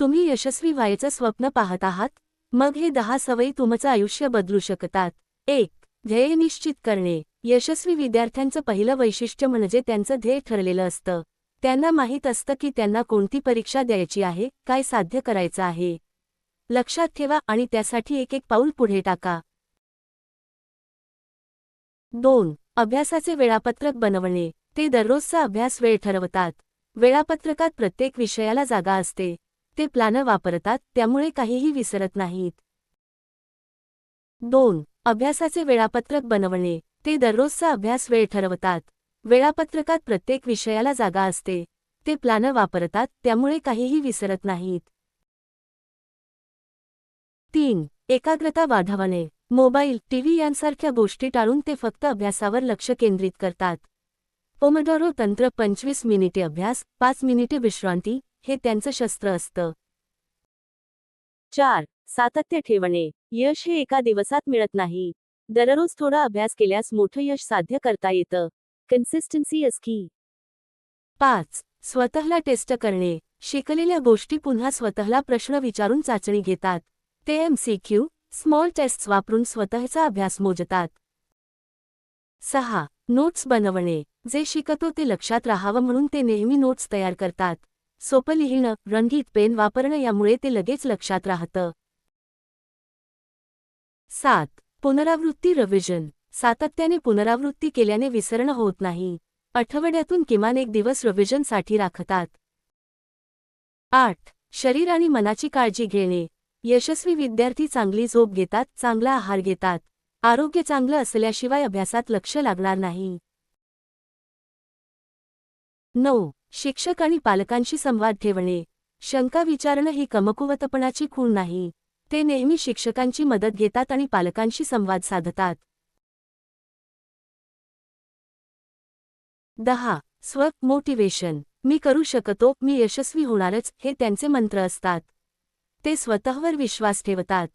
तुम्ही यशस्वी व्हायचं स्वप्न पाहत आहात? मग हे दहा सवयी तुमचं आयुष्य बदलू शकतात. एक ध्येय निश्चित करणे. यशस्वी विद्यार्थ्यांचं पहिलं वैशिष्ट्य म्हणजे त्यांचं ध्येय ठरलेलं असतं. त्यांना माहीत असतं की त्यांना कोणती परीक्षा द्यायची आहे काय साध्य करायचं आहे. लक्षात ठेवा आणि त्यासाठी एक एक पाऊल पुढे टाका. दोन अभ्यासाचे वेळापत्रक बनवणे. ते दररोजचा अभ्यास वेळ ठरवतात. वेळापत्रकात प्रत्येक विषयाला जागा असते. ते प्लानं वापरतात त्यामुळे काहीही विसरत नाहीत. दोन अभ्यासाचे वेळापत्रक बनवणे. ते दररोजचा अभ्यास वेळ ठरवतात. वेळापत्रकात प्रत्येक विषयाला जागा असते. ते प्लानं वापरतात त्यामुळे काहीही विसरत नाहीत. तीन एकाग्रता वाढवणे. मोबाईल टीव्ही यांसारख्या गोष्टी टाळून ते फक्त अभ्यासावर लक्ष केंद्रित करतात. पोमडोरो तंत्र पंचवीस मिनिटे अभ्यास पाच मिनिटे विश्रांती हे त्यांचं शस्त्र असतं. चार सातत्य ठेवणे. यश हे एका दिवसात मिळत नाही. दररोज थोडा अभ्यास केल्यास मोठं यश साध्य करता येतं. कन्सिस्टन्सी इज की पाच स्वतःला टेस्ट करणे. शिकलेल्या गोष्टी पुन्हा स्वतःला प्रश्न विचारून चाचणी घेतात. ते एमसीक्यू स्मॉल टेस्ट्स वापरून स्वतःचा अभ्यास मोजतात. सहा नोट्स बनवणे. जे शिकतो ते लक्षात राहावं म्हणून ते नेहमी नोट्स तयार करतात. सोपं लिहिणं रंगीत पेन वापरणं यामुळे ते लगेच लक्षात राहतं. सात. पुनरावृत्ती रिव्हिजन सातत्याने पुनरावृत्ती केल्याने विसरणं होत नाही. आठवड्यातून किमान एक दिवस रिव्हिजनसाठी राखतात. आठ. शरीर आणि मनाची काळजी घेणे. यशस्वी विद्यार्थी चांगली झोप घेतात चांगला आहार घेतात. आरोग्य चांगलं असल्याशिवाय अभ्यासात लक्ष लागणार नाही. नऊ. शिक्षक आणि पालकांशी संवाद ठेवणे. शंका विचारणं ही कमकुवतपणाची खूण नाही. ते नेहमी शिक्षकांची मदत घेतात आणि पालकांशी संवाद साधतात. दहा. स्व मोटिवेशन. मी करू शकतो मी यशस्वी होणारच हे त्यांचे मंत्र असतात. ते स्वतःवर विश्वास ठेवतात.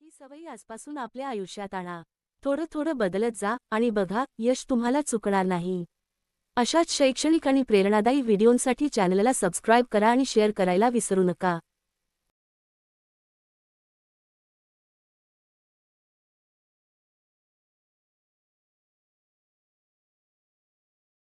ही सवयी आजपासून आपल्या आयुष्यात आणा. थोडं थोडं बदलत जा आणि बघा यश तुम्हाला चुकणार नाही. अशाच शैक्षणिक आणि प्रेरणादायी व्हिडिओंसाठी चॅनलला सबस्क्राईब करा आणि शेअर करायला विसरू नका.